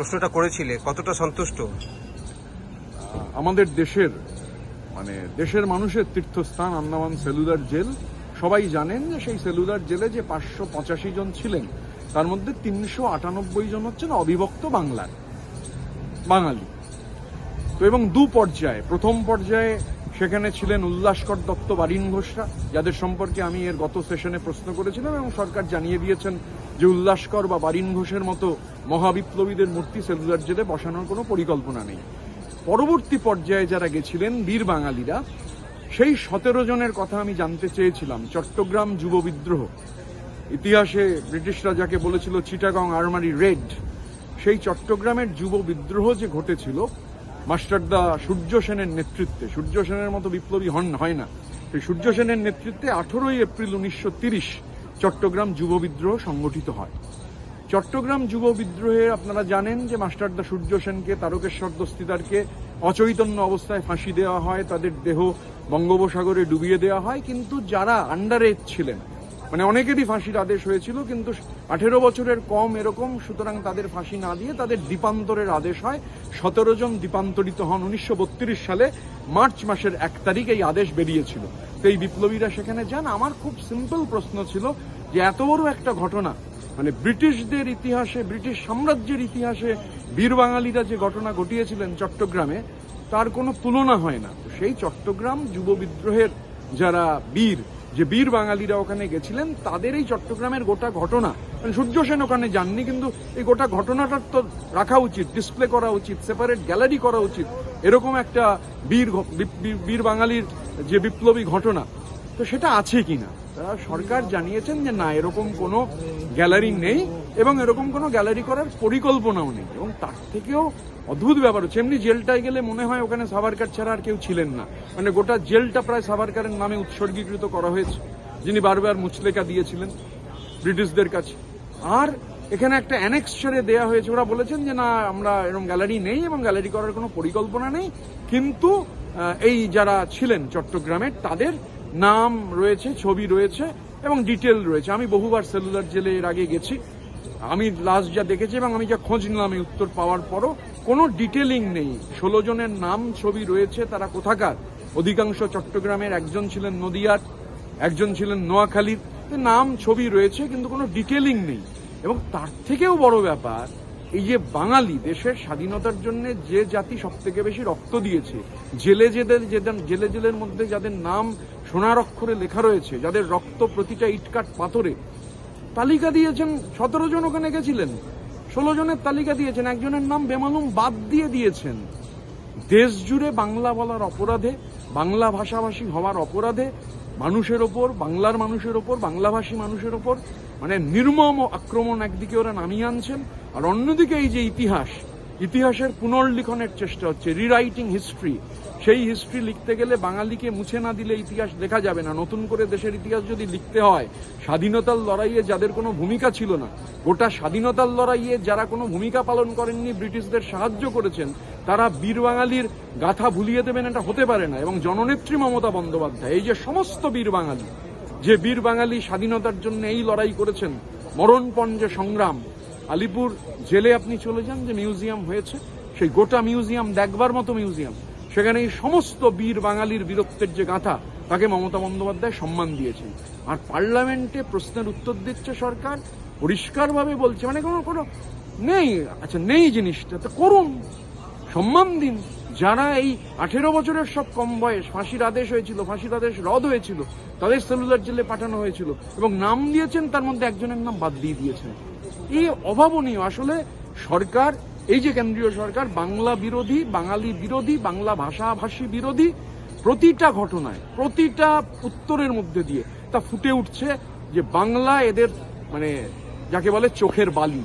প্রশ্নটা করেছিলে, কতটা সন্তুষ্ট? আমাদের দেশের মানে দেশের মানুষের তীর্থস্থান আন্দামান সেলুলার জেল। সবাই জানেন যে সেই সেলুলার জেলে যে পাঁচশো পঁচাশি জন ছিলেন, তার মধ্যে তিনশো আটানব্বই জন হচ্ছেন অবিভক্ত বাংলার, বাঙালি। তো এবং দু পর্যায়ে, প্রথম পর্যায়ে সেখানে ছিলেন উল্লাসকর দত্ত বারিন ঘোষরা, যাদের সম্পর্কে আমি এর গত সেশনে প্রশ্ন করেছিলাম এবং সরকার জানিয়ে দিয়েছেন যে উল্লাসকর বা বারিন ঘোষের মতো মহাবিপ্লবীদের মূর্তি সেলুলার জেলে বসানোর কোনো পরিকল্পনা নেই। পরবর্তী পর্যায়ে যারা গেছিলেন বীর বাঙালিরা, সেই সতেরো জনের কথা আমি জানতে চেয়েছিলাম, চট্টগ্রাম যুব বিদ্রোহ। ইতিহাসে ব্রিটিশরা যাকে বলেছিল চিটাগং আর্মারি রেড। সেই চট্টগ্রামের যুব বিদ্রোহ যে ঘটেছিল মাস্টারদা সূর্য সেনের নেতৃত্বে, সূর্য সেনের মতো বিপ্লবী হন, হয় না। সেই সূর্য সেনের নেতৃত্বে আঠেরোই এপ্রিল উনিশশো তিরিশ চট্টগ্রাম যুব বিদ্রোহ সংগঠিত হয়। চট্টগ্রাম যুব বিদ্রোহে আপনারা জানেন যে মাস্টারদা সূর্য সেনকে তারকেশ্বর দস্তিদারকে অচৈতন্য অবস্থায় ফাঁসি দেওয়া হয়, তাদের দেহ বঙ্গোপসাগরে ডুবিয়ে দেওয়া হয়, কিন্তু যারা আন্ডার এজ ছিলেন মানে অনেকেরই ফাঁসির আদেশ হয়েছিল, কিন্তু আঠেরো বছরের কম এরকম, সুতরাং তাদের ফাঁসি না দিয়ে তাদের দ্বীপান্তরের আদেশ হয়। সতেরো জন দ্বীপান্তরিত হন উনিশশো বত্রিশ সালে, মার্চ মাসের এক তারিখ এই আদেশ বেরিয়েছিল। তো এই বিপ্লবীরা সেখানে যান। আমার খুব সিম্পল প্রশ্ন ছিল যে এত বড় একটা ঘটনা মানে ব্রিটিশদের ইতিহাসে, ব্রিটিশ সাম্রাজ্যের ইতিহাসে বীর বাঙালিরা যে ঘটনা ঘটিয়েছিলেন চট্টগ্রামে, তার কোনো তুলনা হয় না। সেই চট্টগ্রাম যুব বিদ্রোহের যারা বীর যে বীর বাঙালিরা ওখানে গেছিলেন, তাদের এই চট্টগ্রামের গোটা ঘটনা মানে সূর্য সেন ওখানে যাননি, কিন্তু এই গোটা ঘটনাটার তো রাখা উচিত ডিসপ্লে করা উচিত সেপারেট গ্যালারি করা উচিত, এরকম একটা বীর বীর বাঙালির যে বিপ্লবী ঘটনা। তো সেটা আছে কিনা? তারা সরকার জানিয়েছেন যে না, এরকম কোনো গ্যালারি নেই। এবং এরকম কোনো গ্যালারি করার পরিকল্পনাও নেই। এবং তার থেকেও অদ্ভুত ব্যাপার হচ্ছে, এমনি জেলটায় গেলে মনে হয় ওখানে সাভারকার ছাড়া আর কেউ ছিলেন না। মানে গোটা জেলটা প্রায় সাভারকারের নামে উৎসর্গীকৃত করা হয়েছে, যিনি বারবার মুচলেকা দিয়েছিলেন ব্রিটিশদের কাছে। আর এখানে একটা অ্যানেক্সচারে দেয়া হয়েছে, ওরা বলেছেন যে না, আমরা এরকম গ্যালারি নেই এবং গ্যালারি করার কোনো পরিকল্পনা নেই, কিন্তু এই যারা ছিলেন চট্টগ্রামের তাদের নাম রয়েছে, ছবি রয়েছে এবং ডিটেল রয়েছে। আমি বহুবার সেলুলার জেলে এর আগে গেছি আমি লাস্ট যা দেখেছি এবং আমি যা খোঁজ নিলাম এই উত্তর পাওয়ার পরও, কোনো ডিটেলিং নেই। ষোলো জনের নাম, ছবি রয়েছে, তারা কোথাকার? অধিকাংশ চট্টগ্রামের, একজন ছিলেন নদিয়ার, একজন ছিলেন নোয়াখালীর। নাম, ছবি রয়েছে, কিন্তু কোনো ডিটেলিং নেই। এবং তার থেকেও বড় ব্যাপার, এই যে বাঙালি, দেশের স্বাধীনতার জন্য যে জাতি সব থেকে বেশি রক্ত দিয়েছে, জেলে জেদের জেলে জেলের মধ্যে যাদের নাম সোনার অক্ষরে লেখা রয়েছে, যাদের রক্ত প্রতিটা ইটকাট পাথরে তালিকা দিয়েছেন, সতেরো জন ওখানে গেছিলেন, ষোলো জনের তালিকা দিয়েছেন, একজনের নাম বেমালুম বাদ দিয়ে দিয়েছেন। দেশ জুড়ে বাংলা বলার অপরাধে, বাংলা ভাষাভাষী হওয়ার অপরাধে, মানুষের ওপর, বাংলার মানুষের ওপর, বাংলাভাষী মানুষের ওপর মানে নির্মম আক্রমণ একদিকে ওরা নামিয়ে আনছেন, আর অন্যদিকে এই যে ইতিহাস ইতিহাসের পুনর্লিখনের চেষ্টা হচ্ছে রিরাইটিং হিস্ট্রি সেই হিস্ট্রি লিখতে গেলে বাঙালিকে মুছে না দিলে ইতিহাস লেখা যাবে না। নতুন করে দেশের ইতিহাস যদি লিখতে হয়, স্বাধীনতার লড়াইয়ে যাদের কোনো ভূমিকা ছিল না, গোটা স্বাধীনতার লড়াইয়ে যারা কোনো ভূমিকা পালন করেননি, ব্রিটিশদের সাহায্য করেছেন, তারা বীর বাঙালির গাথা ভুলিয়ে দেবেন এটা হতে পারে না। এবং জননেত্রী মমতা বন্দ্যোপাধ্যায়, এই যে সমস্ত বীর বাঙালি, যে বীর বাঙালি স্বাধীনতার জন্য এই লড়াই করেছেন মরণপণ যে সংগ্রাম আলিপুর জেলে আপনি চলে যান যে মিউজিয়াম হয়েছে, সেই গোটা মিউজিয়াম দেখবার মতো মিউজিয়াম। সেখানে এই সমস্ত বীর বাঙালির বীরত্বের যে গাথা, তাকে মমতা বন্দ্যোপাধ্যায় সম্মান দিয়েছেন। আর পার্লামেন্টে প্রশ্নের উত্তর দিচ্ছে সরকার, পরিষ্কারভাবে বলছে মানে কোনো কোনো নেই আচ্ছা নেই জিনিসটা, তো করুন, সম্মান দিন। যারা এই আঠেরো বছরের সব কম বয়স, ফাঁসির আদেশ হয়েছিল, ফাঁসির আদেশ রদ হয়েছিল, তাদের সেলুলার জেলে পাঠানো হয়েছিল, এবং নাম দিয়েছেন, তার মধ্যে একজনের নাম বাদ দিয়ে দিয়েছেন। এই অভাবনীয়। আসলে সরকার, এই যে কেন্দ্রীয় সরকার, বাংলা বিরোধী, বাঙালি বিরোধী, বাংলা ভাষাভাষী বিরোধী, প্রতিটা ঘটনায়, প্রতিটা উত্তরের মধ্যে দিয়ে তা ফুটে উঠছে যে বাংলা এদের মানে যাকে বলে চোখের বালি।